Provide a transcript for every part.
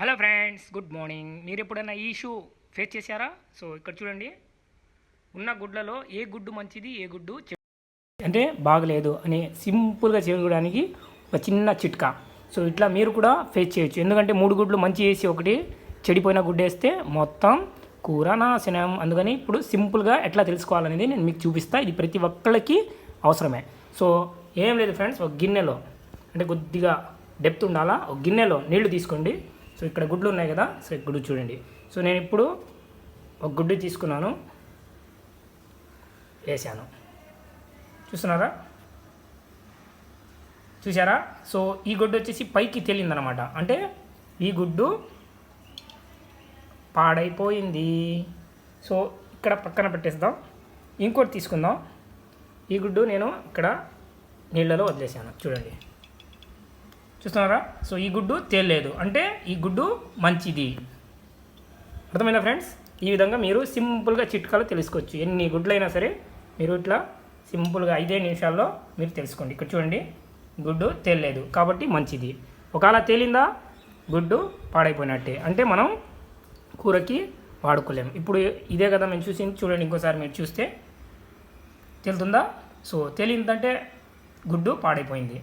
Hello friends good morning. మీరు ఎప్పుడైనా ఈ ఇష్యూ ఫేస్ చేశారా? సో ఇక్కడ చూడండి. ఉన్న గుడ్లలో ఏ గుడ్డు మంచిది ఏ గుడ్డు అంటే బాగలేదు అని సింపుల్గా చేయడానికి ఒక చిన్న చిట్కా. సో ఇట్లా మీరు కూడా ఫేస్ చేయొచ్చు. ఎందుకంటే మూడు గుడ్లు మంచి వేసి ఒకటి చెడిపోయిన గుడ్డు వేస్తే మొత్తం కూర నాశనం. అందుకని ఇప్పుడు సింపుల్గా ఎట్లా తెలుసుకోవాలనేది నేను మీకు చూపిస్తా. ఇది ప్రతి ఒక్కళ్ళకి అవసరమే. సో ఏం లేదు ఫ్రెండ్స్ ఒక గిన్నెలో అంటే కొద్దిగా డెప్త్ ఉండాలా? ఒక గిన్నెలో నీళ్ళు తీసుకోండి. సో ఇక్కడ గుడ్లు ఉన్నాయి కదా సో గుడ్డు చూడండి. సో నేను ఇప్పుడు ఒక గుడ్డు తీసుకున్నాను. వేసాను. చూస్తున్నారా? చూసారా సో ఈ గుడ్డు వచ్చేసి పైకి తేలిందనమాట. అంటే ఈ గుడ్డు పాడైపోయింది. సో ఇక్కడ పక్కన పెట్టేద్దాం. ఇంకోటి తీసుకుందాం. ఈ గుడ్డు నేను ఇక్కడ నీళ్ళలో వదిలేసాను చూడండి. చూస్తున్నారా? సో ఈ గుడ్డు తేలేదు అంటే ఈ గుడ్డు మంచిది. అర్థమైనా ఫ్రెండ్స్? ఈ విధంగా మీరు సింపుల్గా చిట్కాలు తెలుసుకోవచ్చు. ఎన్ని గుడ్లైనా సరే మీరు ఇట్లా సింపుల్గా ఐదే నిమిషాల్లో మీరు తెలుసుకోండి. ఇక్కడ చూడండి. గుడ్డు తేలేదు కాబట్టి మంచిది. ఒకవేళ తేలిందా? గుడ్డు పాడైపోయినట్టే. అంటే మనం కూరకి వాడుకోలేము ఇప్పుడు ఇదే కదా మేము చూసి చూడండి ఇంకోసారి మీరు చూస్తే. తేలుతుందా? సో తేలిందంటే గుడ్డు పాడైపోయింది.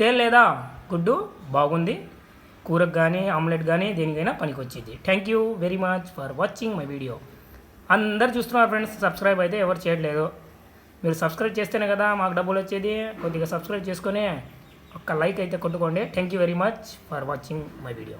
తేలలేదా గుడ్డు బాగుంది. కూరకు కానీ ఆమ్లెట్ కానీ దేనికైనా పనికొచ్చేది. Thank you very much for watching my video అందరు చూస్తున్నారు ఫ్రెండ్స్ సబ్స్క్రైబ్ అయితే ఎవరు చేయట్లేదు. మీరు సబ్స్క్రైబ్ చేస్తేనే కదా మాకు డబ్బులు వచ్చేది. కొద్దిగా సబ్స్క్రైబ్ చేసుకొని ఒక్క లైక్ అయితే కొట్టుకోండి. Thank you very much for watching my video